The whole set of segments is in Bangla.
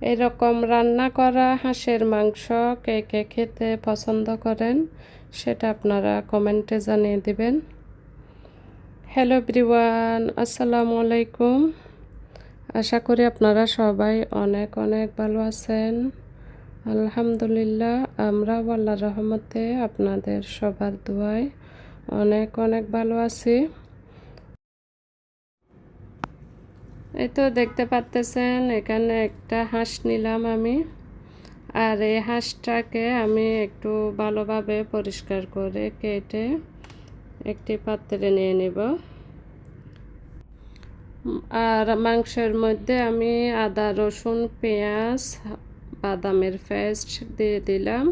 এরকম রান্না করা হাঁসের মাংস কে কে খেতে পছন্দ করেন, সেটা আপনারা কমেন্টে জানিয়ে দিবেন। হ্যালো ব্রিওয়ান আসসালামু আলাইকুম। আশা করি আপনারা সবাই অনেক অনেক ভালো আছেন। আলহামদুলিল্লাহ, আমরাও আল্লাহ রহমতে আপনাদের সবার দোয়ায় অনেক অনেক ভালো আছি। এই তো দেখতে পাচ্তেছেন, এখানে একটা হাঁস নিলাম আমি। আর এই হাঁসটাকে আমি একটু ভালোভাবে পরিষ্কার করে কেটে একটি পাত্রে নিয়ে নেব। আর মাংসের মধ্যে আমি আদা, রসুন, পেঁয়াজ, বাদামের পেস্ট দিয়ে দিলাম।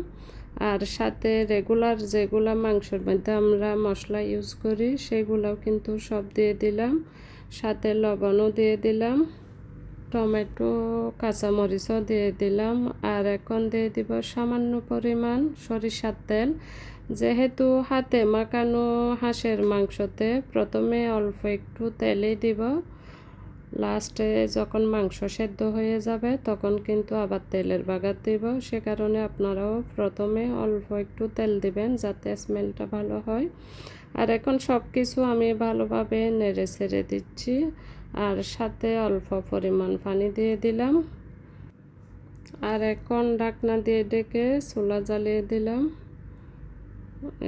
আর সাথে রেগুলার যেগুলা মাংসের মধ্যে আমরা মশলা ইউজ করি, সেগুলোও কিন্তু সব দিয়ে দিলাম। সাথে লবণও দিয়ে দিলাম, টমেটো, কাঁচামরিচও দিয়ে দিলাম, আর এখন দিয়ে দিব সামান্য পরিমাণ সরিষার তেল। যেহেতু হাতে মাখানো হাঁসের মাংসতে প্রথমে অল্প একটু তেলেই দিব লাস্টে যখন মাংস সেদ্ধ হয়ে যাবে, তখন কিন্তু আবার তেলের বাগার দিব। সে কারণে আপনারাও প্রথমে অল্প একটু তেল দিবেন যাতে স্মেলটা ভালো হয়। আর এখন সব কিছু আমি ভালোভাবে নেড়ে ছেড়ে দিচ্ছি। আর সাথে অল্প পরিমাণ পানি দিয়ে দিলাম। আর এখন ডাকনা দিয়ে ডেকে চুলা জ্বালিয়ে দিলাম।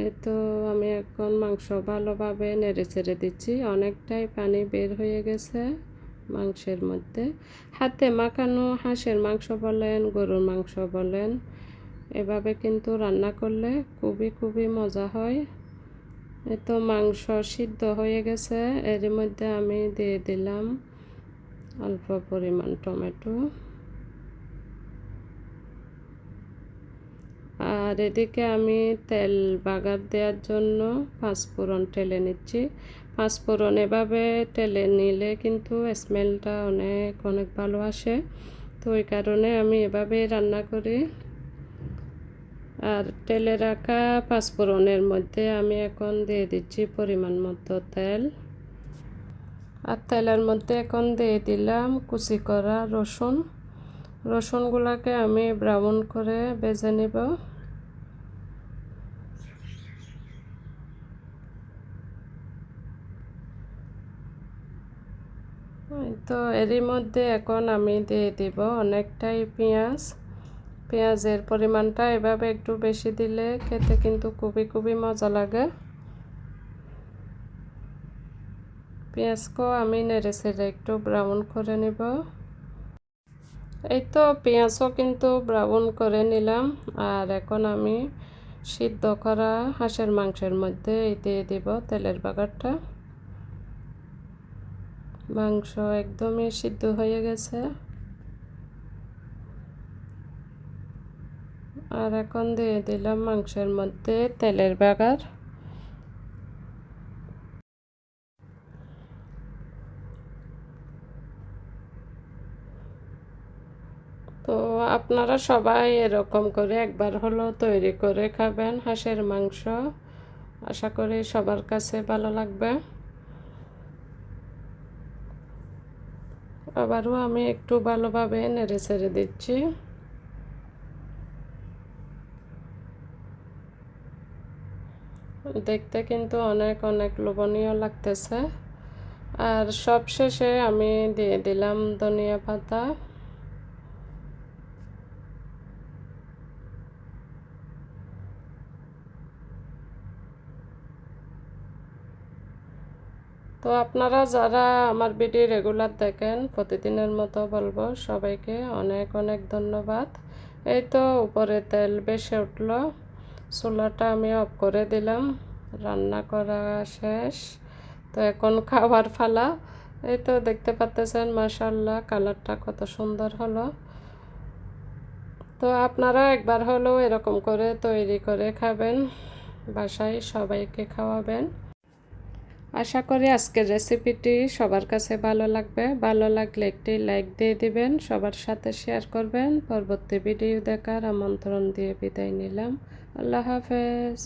এই তো আমি এখন মাংস ভালোভাবে নেড়ে ছেড়ে দিচ্ছি। অনেকটাই পানি বের হয়ে গেছে। মাংসের মধ্যে। হাতে মাখানো হাঁসের মাংস বলেন, গরুর মাংস বলেন, এভাবে কিন্তু রান্না করলে খুবই খুবই মজা হয়। তো মাংস সিদ্ধ হয়ে গেছে, এর মধ্যে আমি দিয়ে দিলাম অল্প পরিমাণ টমেটো। আর এদিকে আমি তেল বাগার দেওয়ার জন্য পাঁচফোড়ন টেলে নিচ্ছি। পাঁচফোড়ন এভাবে টেলে নিলে কিন্তু স্মেলটা অনেক অনেক ভালো আসে। তো ওই কারণে আমি এভাবেই রান্না করি। আর তেলে রাখা পাঁচফোড়নের মধ্যে আমি এখন দিয়ে দিচ্ছি পরিমাণ মতো তেল। আর তেলের মধ্যে এখন দিয়ে দিলাম কুচি করা রসুন। রসুনগুলোকে আমি ব্রাউন করে বেজে নেব। তো এরই মধ্যে এখন আমি দিয়ে দিব অনেকটাই পেঁয়াজ। পেঁয়াজের পরিমাণটা এভাবে একটু বেশি দিলে খেতে কিন্তু খুবই খুবই মজা লাগে। পেঁয়াজকেও আমি নেড়ে ছেড়ে একটু ব্রাউন করে নিব। এই তো পেঁয়াজও কিন্তু ব্রাউন করে নিলাম। আর এখন আমি সিদ্ধ করা হাঁসের মাংসের মধ্যে দিয়ে দিব তেলের বাগারটা। মাংস একদমই সিদ্ধ হয়ে গেছে। আর এখন দিয়ে দিলাম মাংসের মধ্যে তেলের বাগার। তো আপনারা সবাই এরকম করে একবার হলো তৈরি করে খাবেন হাঁসের মাংস। আশা করি সবার কাছে ভালো লাগবে। আবারও আমি একটু ভালোভাবে নেড়ে ছেড়ে দিচ্ছি। দেখতে কিন্তু অনেক অনেক লোভনীয় লাগতেছে। আর সবশেষে আমি দিয়ে দিলাম ধনিয়া পাতা। তো আপনারা যারা আমার ভিডিও রেগুলার দেখেন, প্রতিদিনের মতো বলব সবাইকে অনেক অনেক ধন্যবাদ। এই তো উপরে তেল বেশি উঠল, চুলাটা আমি অফ করে দিলাম, রান্না করা শেষ। তো এখন খাবার ফালা, এই তো দেখতে পাচ্তেছেন মাসাল্লাহ কালারটা কত সুন্দর হলো। তো আপনারা একবার হলেও এরকম করে তৈরি করে খাবেন, বাসায় সবাইকে খাওয়াবেন। আশা করি আজকের রেসিপিটি সবার কাছে ভালো লাগবে। ভালো লাগলে একটি লাইক দিয়ে দিবেন, সবার সাথে শেয়ার করবেন। পরবর্তী ভিডিও দেখার আমন্ত্রণ দিয়ে বিদায় নিলাম। আল্লাহ হাফেজ।